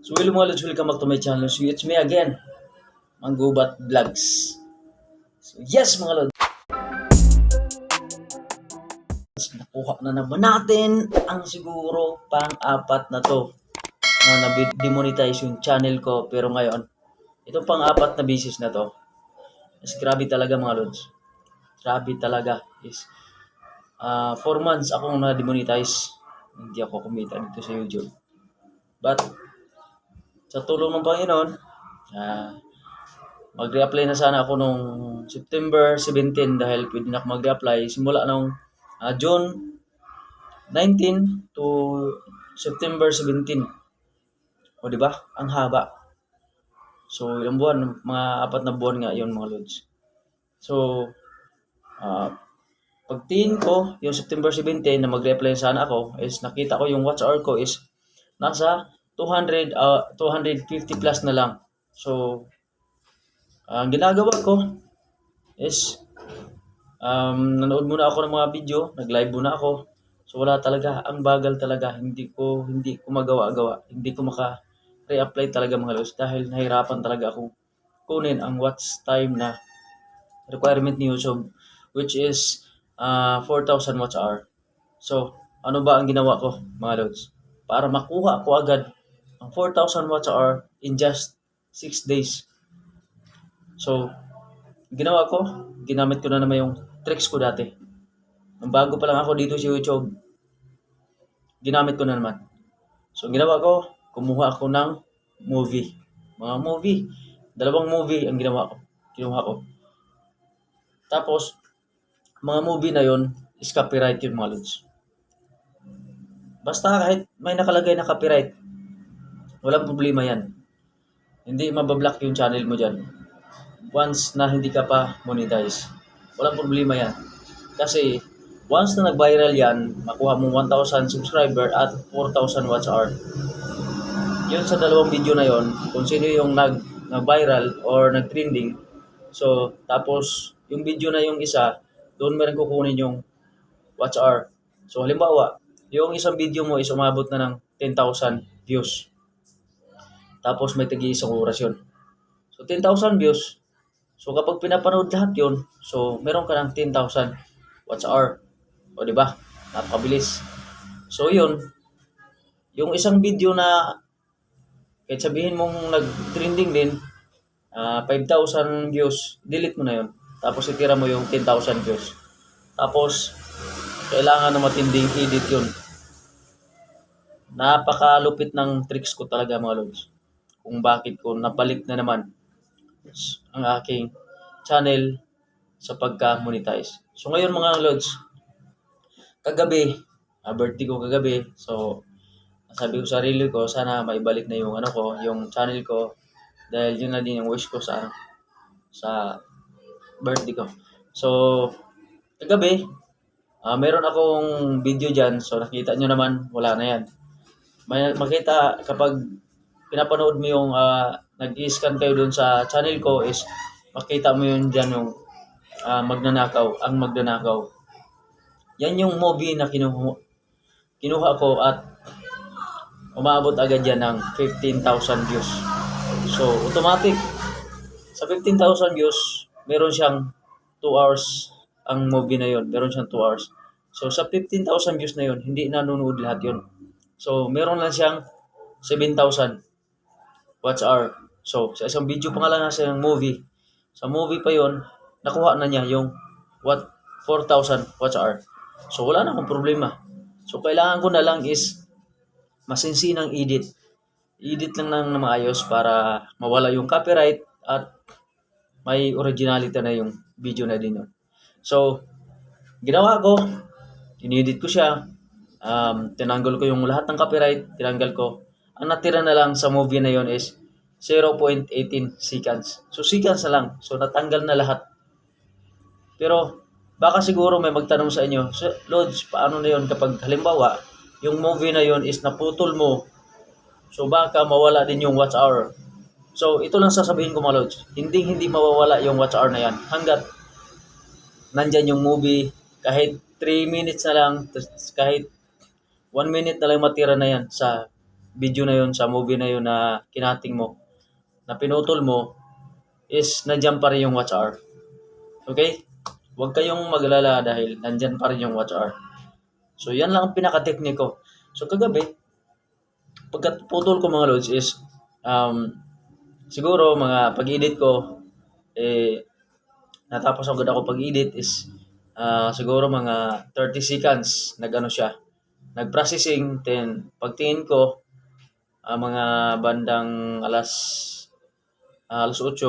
So hello mga lods, welcome back to my channel. So it's me again, Manggubat Vlogs. So yes mga lods. Nakuha na naman natin ang siguro pang-apat na to na na-demonetize yung channel ko. Pero ngayon, itong pang-apat na business na to, is grabe talaga mga lods. Grabe talaga. Is, uh, four months akong na-demonetize. Hindi ako kumita dito sa YouTube. But, sa tulong ng Panginoon, ah mag-reapply na sana ako nung September 17 dahil pwede na ako mag-reapply simula nung ah, June 19 to September 17. O di ba? Ang haba. So ilang buwan, mga apat na buwan nga 'yon mga lods. So ah pagtingin ko, yung September 17 na mag-reapply sana ako is nakita ko yung watch hour ko is nasa 200 ah 250 plus na lang. So ang ginagawa ko is um, nanood muna ako ng mga video, nag-live muna ako. So wala talaga, ang bagal talaga. Hindi ko hindi ko magawa-gawa. Hindi ko maka re-apply talaga mga lods dahil nahirapan talaga ako kunin ang watch time na requirement ni YouTube which is uh, 4,000 watch hour. So, ano ba ang ginawa ko mga lods? Para makuha ko agad ang 4,000 watch hour in just 6 days. So, ginawa ko, ginamit ko na naman yung tricks ko dati. Nung bago pa lang ako dito sa YouTube, ginamit ko na naman. So, ginawa ko, kumuha ako ng movie. Mga movie. Dalawang movie ang ginawa ko. Kinuha ko. Tapos, mga movie na yon is copyright yun mga lods. Basta kahit may nakalagay na copyright, walang problema yan. Hindi mabablock yung channel mo dyan. Once na hindi ka pa monetize. Walang problema yan. Kasi, once na nag-viral yan, makuha mo 1,000 subscriber at 4,000 watch hour. Yun sa dalawang video na yon, kung sino yung nag, nag-viral or nag-trending. So, tapos, yung video na yung isa, doon meron kukunin yung watch hour. So, halimbawa, yung isang video mo is umabot na ng 10,000 views. Tapos may tagi isang oras. So, 10,000 views. So, kapag pinapanood lahat yun, so, meron ka ng 10,000 watch hour. O, di ba? Napakabilis. So, yun. Yung isang video na kahit sabihin mong nag-trending din, ah 5,000 views, delete mo na yun. Tapos itira mo yung 10,000 views. Tapos, kailangan na matinding edit yun. Napakalupit ng tricks ko talaga mga lods. Kung bakit ko nabalik na naman ang aking channel sa pagka-monetize. So ngayon mga lods, kagabi, uh, birthday ko kagabi, so sabi ko sa sarili ko, sana maibalik na yung ano ko, yung channel ko dahil yun na din yung wish ko sa sa birthday ko. So, kagabi, ah meron akong video dyan. So, nakita nyo naman, wala na yan. May makita kapag pinapanood mo yung ah, nag-scan kayo dun sa channel ko is makita mo yun dyan yung ah, magnanakaw, ang magnanakaw. Yan yung movie na kinuha, kinuha ko at umabot agad yan ng 15,000 views. So, automatic, sa 15,000 views, meron siyang 2 hours ang movie na yon Meron siyang 2 hours. So, sa 15,000 views na yon hindi nanonood lahat yon So, meron lang siyang 7,000 watch hour. So, sa isang video pa nga lang nasa yung movie. Sa movie pa yon nakuha na niya yung what 4,000 watch hour. So, wala na akong problema. So, kailangan ko na lang is masinsinang edit. Edit lang ng na maayos para mawala yung copyright at may originality na yung video na din yun. So, ginawa ko, inedit ko siya, um, tinanggal ko yung lahat ng copyright, tinanggal ko. Ang natira na lang sa movie na yon is 0.18 seconds. So, seconds na lang. So, natanggal na lahat. Pero, baka siguro may magtanong sa inyo, so, Lods, paano na yon kapag halimbawa, yung movie na yon is naputol mo, so baka mawala din yung watch hour. So, ito lang sasabihin ko mga Lods, hindi hindi mawawala yung watch hour na yan hanggat nandyan yung movie, kahit 3 minutes na lang, kahit 1 minute na lang matira na yan sa video na yun, sa movie na yun na kinating mo, na pinutol mo, is nandiyan pa rin yung watch hour. Okay? Huwag kayong maglala dahil nandyan pa rin yung watch hour. So, yan lang ang pinaka-technique. So, kagabi, pagkatutol ko mga loads is, um, siguro mga pag-edit ko, eh, natapos agad ako pag-edit is, ah, siguro mga 30 seconds, nag-ano siya, nag-processing, then pagtingin ko, ah, mga bandang alas, ah, alas 8,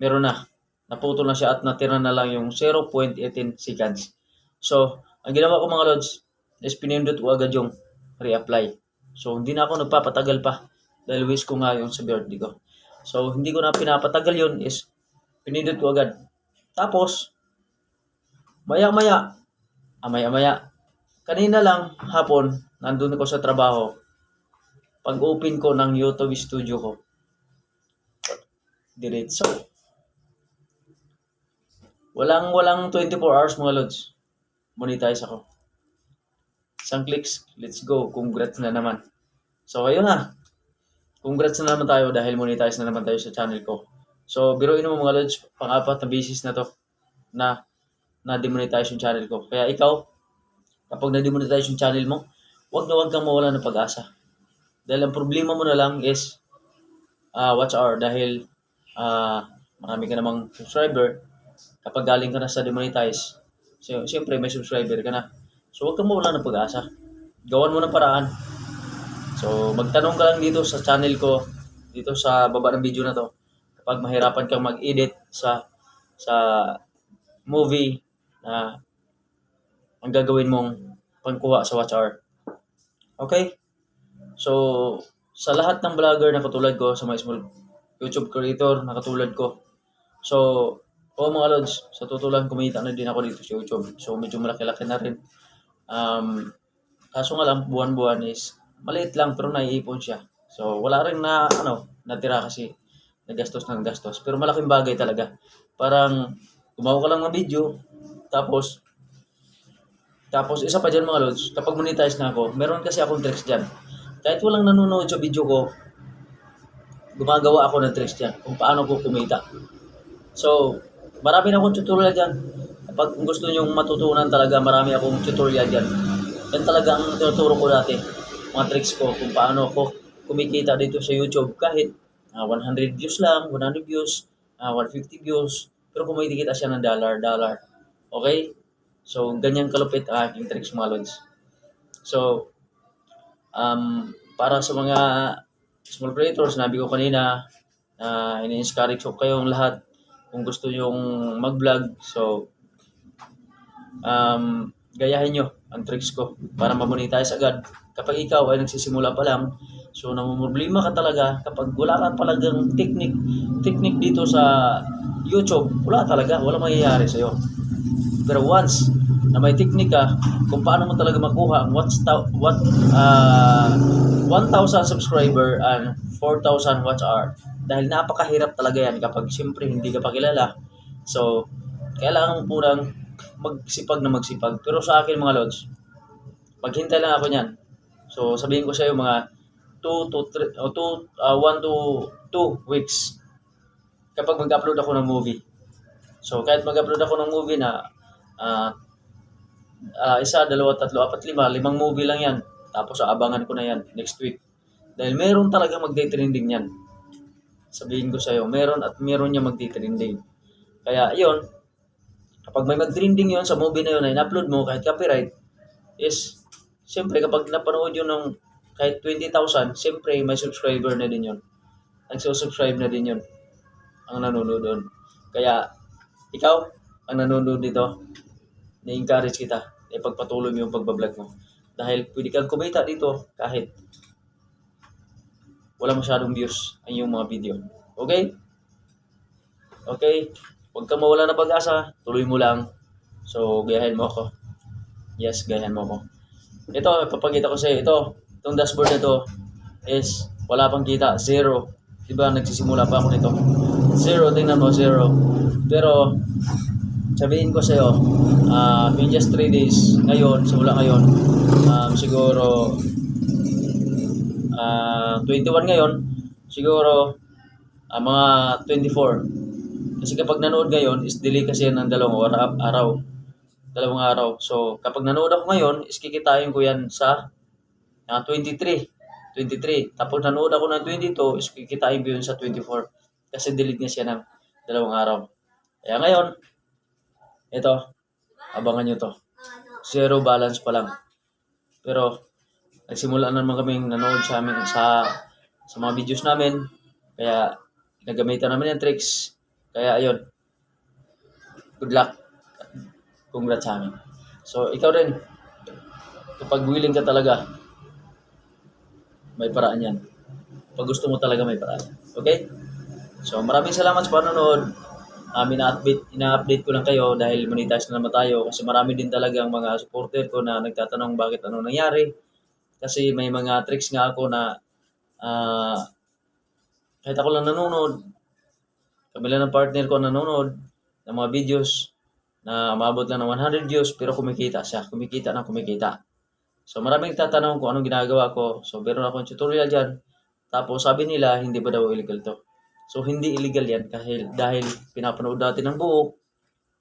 meron na. Naputol na siya at natira na lang yung 0.18 seconds. So, ang ginawa ko mga lods, is pinindot ko agad yung reapply. So, hindi na ako nagpapatagal pa dahil wish ko nga yung sa birthday ko. So, hindi ko na pinapatagal yun is pinindot ko agad. Tapos, maya-maya, ah, maya-maya, kanina lang hapon, nandun ako sa trabaho, pag open ko ng YouTube studio ko, diretso. Walang walang 24 hours mga lods. Monetize ako. Isang clicks, let's go. Congrats na naman. So ayun na. Congrats na naman tayo dahil monetize na naman tayo sa channel ko. So biruin mo mga lods, pang-apat na basis na to na na-demonetize yung channel ko. Kaya ikaw, kapag na-demonetize yung channel mo, huwag na huwag kang mawala ng pag-asa. Dahil ang problema mo na lang is uh, watch hour dahil ah marami ka namang subscriber kapag galing ka na sa demonetize, si- siyempre may subscriber ka na. So huwag kang mawala ng pag-asa. Gawan mo ng paraan. So magtanong ka lang dito sa channel ko, dito sa baba ng video na to. Kapag mahirapan kang mag-edit sa sa movie na ang gagawin mong pangkuha sa watch hour. Okay? So, sa lahat ng vlogger na katulad ko, sa mga small YouTube creator na katulad ko, so, o mga lods, sa tutulan kumita na din ako dito sa YouTube. So, medyo malaki-laki na rin. Um, kaso nga lang, buwan-buwan is, maliit lang pero naiipon siya. So, wala rin na, ano, natira kasi nagastos ng gastos. Pero malaking bagay talaga. Parang, gumawa ka lang ng video, tapos, tapos isa pa dyan mga lods, kapag monetize na ako, meron kasi akong tricks dyan. Kahit walang nanonood sa video ko, gumagawa ako ng tricks dyan kung paano ko kumita. So, marami na akong tutorial dyan. Kapag gusto nyo matutunan talaga, marami akong tutorial dyan. Yan talaga ang tinuturo ko dati. Mga tricks ko kung paano ako kumikita dito sa YouTube kahit ah, 100 views lang, 100 views, ah, 150 views. Pero kumikita siya ng dollar, dollar. Okay? So, ganyan kalupit ang aking tricks mga lods. So, um, para sa mga small creators, nabi ko kanina, na ini-encourage ko kayong lahat kung gusto yung mag-vlog. So, um, gayahin nyo ang tricks ko para mamonetize agad. Kapag ikaw ay nagsisimula pa lang, so namumroblema ka talaga kapag wala ka talagang technique, technique dito sa YouTube, wala talaga, wala mangyayari sa'yo. Pero once na may technique ka kung paano mo talaga makuha ang what's ta- what uh, 1,000 subscriber and 4,000 watch hour. Dahil napakahirap talaga yan kapag siyempre hindi ka pa kilala. So, kailangan mo unang magsipag na magsipag. Pero sa akin mga lods, maghintay lang ako niyan. So, sabihin ko sa iyo mga 2 to 3 o 2 uh, 1 to 2 weeks kapag mag-upload ako ng movie. So, kahit mag-upload ako ng movie na ah, ah, isa, dalawa, tatlo, apat, lima, limang movie lang yan. Tapos aabangan ko na yan next week. Dahil meron talaga magde-trending yan. Sabihin ko sa'yo, meron at meron niya magde-trending. Kaya, yun, kapag may mag-trending yun sa movie na yun na in-upload mo kahit copyright, is, siyempre kapag napanood yun ng kahit 20,000, siyempre may subscriber na din yun. Nagsusubscribe na din yun ang nanonood doon. Kaya, ikaw, ang nanonood dito, na-encourage kita, ipagpatuloy mo yung pagbablog mo. Dahil pwede kang kumita dito kahit wala masyadong views ang iyong mga video. Okay? Okay? Huwag kang mawala ng pag-asa, tuloy mo lang. So, gayahin mo ako. Yes, gayahin mo ako. Ito, ipapakita ko sa iyo. Ito, itong dashboard na to is wala pang kita. Zero. Diba, nagsisimula pa ako nito. Zero, tingnan mo, zero. Pero, sabihin ko sa'yo, uh, in just 3 days, ngayon, simula ngayon, um, siguro, ah, 21 ngayon, siguro ah, mga 24. Kasi kapag nanood ngayon, is delay kasi yan ng dalawang ora- araw. Dalawang araw. So, kapag nanood ako ngayon, is kikitain ko yan sa ah, 23. 23. Tapos nanood ako ng 22, is kikitain ko yun sa 24. Kasi delete niya siya ng dalawang araw. Kaya ngayon, ito, abangan nyo to. Zero balance pa lang. Pero, nagsimula na naman kaming nanood sa amin sa sa mga videos namin. Kaya, nagamitan namin yung tricks. Kaya, ayun. Good luck. Congrats sa amin. So, ikaw rin. Kapag willing ka talaga, may paraan yan. Pag gusto mo talaga, may paraan. Okay? So, maraming salamat sa panonood. Um, ina-update, ina-update ko lang kayo dahil monetize na naman tayo kasi marami din talagang mga supporter ko na nagtatanong bakit ano nangyari. Kasi may mga tricks nga ako na ah, kahit ako lang nanonood, kami lang ng partner ko nanonood ng mga videos na umabot lang ng 100 views pero kumikita siya, kumikita na kumikita. So maraming tatanong kung anong ginagawa ko. So meron akong tutorial dyan. Tapos sabi nila, hindi ba daw illegal to? So hindi illegal yan dahil, dahil pinapanood natin ng buo.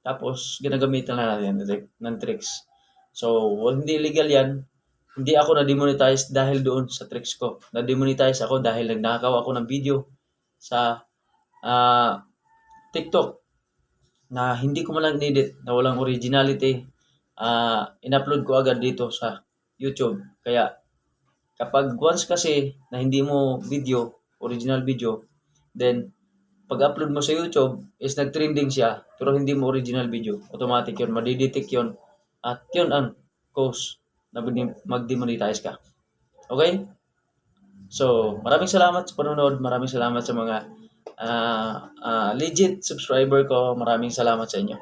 Tapos ginagamitan na natin ng trick- ng tricks. So hindi illegal yan. Hindi ako na-demonetize dahil doon sa tricks ko. Na-demonetize ako dahil nagnakaw ako ng video sa ah, TikTok na hindi ko man lang edit na walang originality. Ah, in-upload ko agad dito sa YouTube. Kaya kapag once kasi na hindi mo video, original video, then pag-upload mo sa YouTube is nag-trending siya pero hindi mo original video. Automatic yun, madidetect yun at yun ang cause na mag-demonetize ka. Okay? So, maraming salamat sa panonood. Maraming salamat sa mga ah, ah, legit subscriber ko. Maraming salamat sa inyo.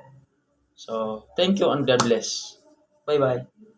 So, thank you and God bless. Bye-bye.